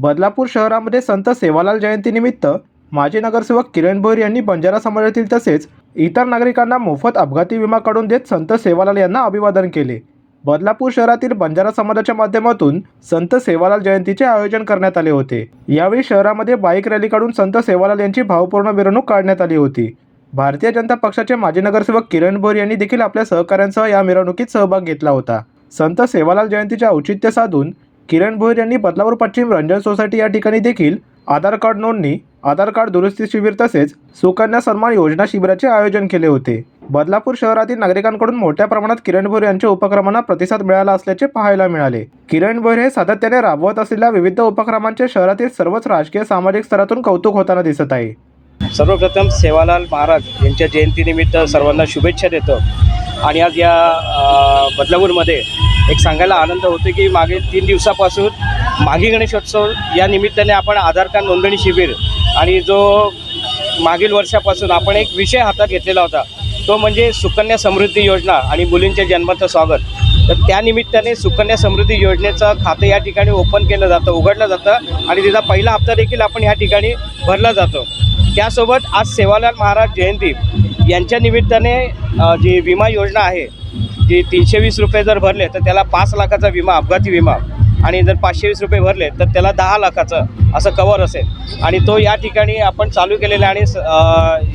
बदलापूर शहरामध्ये संत सेवालाल जयंतीनिमित्त माजी नगरसेवक किरण भोईर यांनी बंजारा समाजातील तसेच इतर नागरिकांना मोफत अपघाती विमा काढून देत संत सेवालाल यांना अभिवादन केले. बदलापूर शहरातील बंजारा समाजाच्या माध्यमातून संत सेवालाल जयंतीचे आयोजन करण्यात आले होते. यावेळी शहरामध्ये बाईक रॅली काढून संत सेवालाल यांची भावपूर्ण मिरवणूक काढण्यात आली होती. भारतीय जनता पक्षाचे माजी नगरसेवक किरण भोर यांनी देखील आपल्या सहकाऱ्यांसह या मिरवणुकीत सहभाग घेतला होता. संत सेवालाल जयंतीचे औचित्य साधून किरण भोईर यांनी बदलापूर पश्चिम रंजन सोसायटी या ठिकाणी देखील आधार कार्ड नोंदणी आधार कार्ड दुरुस्ती शिबिर तसेच सुकन्या सन्मान योजना शिबिराचे आयोजन केले होते. बदलापूर शहरातील नागरिकांकडून मोठ्या प्रमाणात किरण भोईर यांच्या उपक्रमांना प्रतिसाद मिळाला असल्याचे पाहायला मिळाले. किरण भोईर हे सातत्याने राबवत असलेल्या विविध उपक्रमांचे शहरातील सर्वच राजकीय सामाजिक स्तरातून कौतुक होताना दिसत आहे. सर्वप्रथम सेवालाल महाराज यांच्या जयंतीनिमित्त सर्वांना शुभेच्छा देतो. आणि आज या बदलापूरमध्ये एक सांगायला आनंद होतो की मागे तीन दिवसापासून माघी गणेशोत्सव या निमित्ताने आपण आधार कार्ड नोंदणी शिबिर आणि जो मागील वर्षापासून आपण एक विषय हातात घेतलेला होता तो म्हणजे सुकन्या समृद्धी योजना आणि मुलींच्या जन्माचं स्वागत. तर त्या निमित्ताने सुकन्या समृद्धी योजनेचं खातं या ठिकाणी ओपन केलं जातं उघडलं जातं आणि तिचा पहिला हप्ता देखील आपण ह्या ठिकाणी भरला जातो. त्यासोबत आज सेवालाल महाराज जयंती यांच्या निमित्ताने जी विमा योजना आहे जी तीनशे वीस रुपये जर भरले तर त्याला पाच लाखाचा विमा अपघाती विमा आणि जर पाचशे वीस रुपये भरले तर त्याला दहा लाखाचं असं कवर असेल. आणि तो या ठिकाणी आपण चालू केलेला आणि स-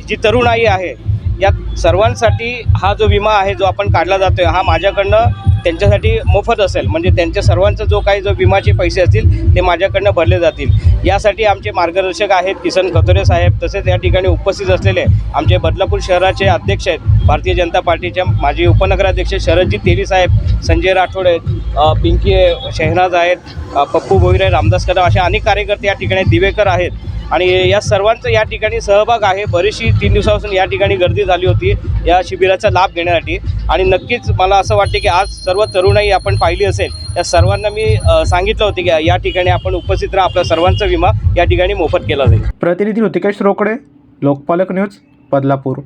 जी तरुणाई आहे या सर्वांसाठी हा जो विमा आहे जो आपण काढला जातो आहे हा माझ्याकडनं त्यांच्यासाठी मोफत असेल. म्हणजे त्यांच्या सर्वांचा जो काही जो विमाचे पैसे असतील ते माझ्याकडनं भरले जातील. यासाठी आमचे मार्गदर्शक आहेत किसन खतोरे साहेब. तसेच या ठिकाणी उपस्थित असलेले आमचे बदलापूर शहराचे अध्यक्ष आहेत. भारतीय जनता पार्टीच्या माजी उपनगराध्यक्ष शरदजी तेली साहेब संजय राठोड आहेत पिंकी आहे, शहनाज आहेत पप्पू भोईरे रामदास कदम असे अनेक कार्यकर्ते या ठिकाणी दिवेकर आहेत. आणि या सर्वांचा या ठिकाणी सहभाग आहे. बरीचशी तीन दिवसापासून या ठिकाणी गर्दी झाली होती या शिबिराचा लाभ घेण्यासाठी. आणि नक्कीच मला असं वाटते की आज सर्व तरुणाई आपण पाहिली असेल या सर्वांना मी सांगितलं होतं की या ठिकाणी आपण उपस्थित राहा. आपला सर्वांचा विमा या ठिकाणी मोफत केला जाईल. प्रतिनिधी ऋतिकेश रोकडे लोकपालक न्यूज बदलापूर.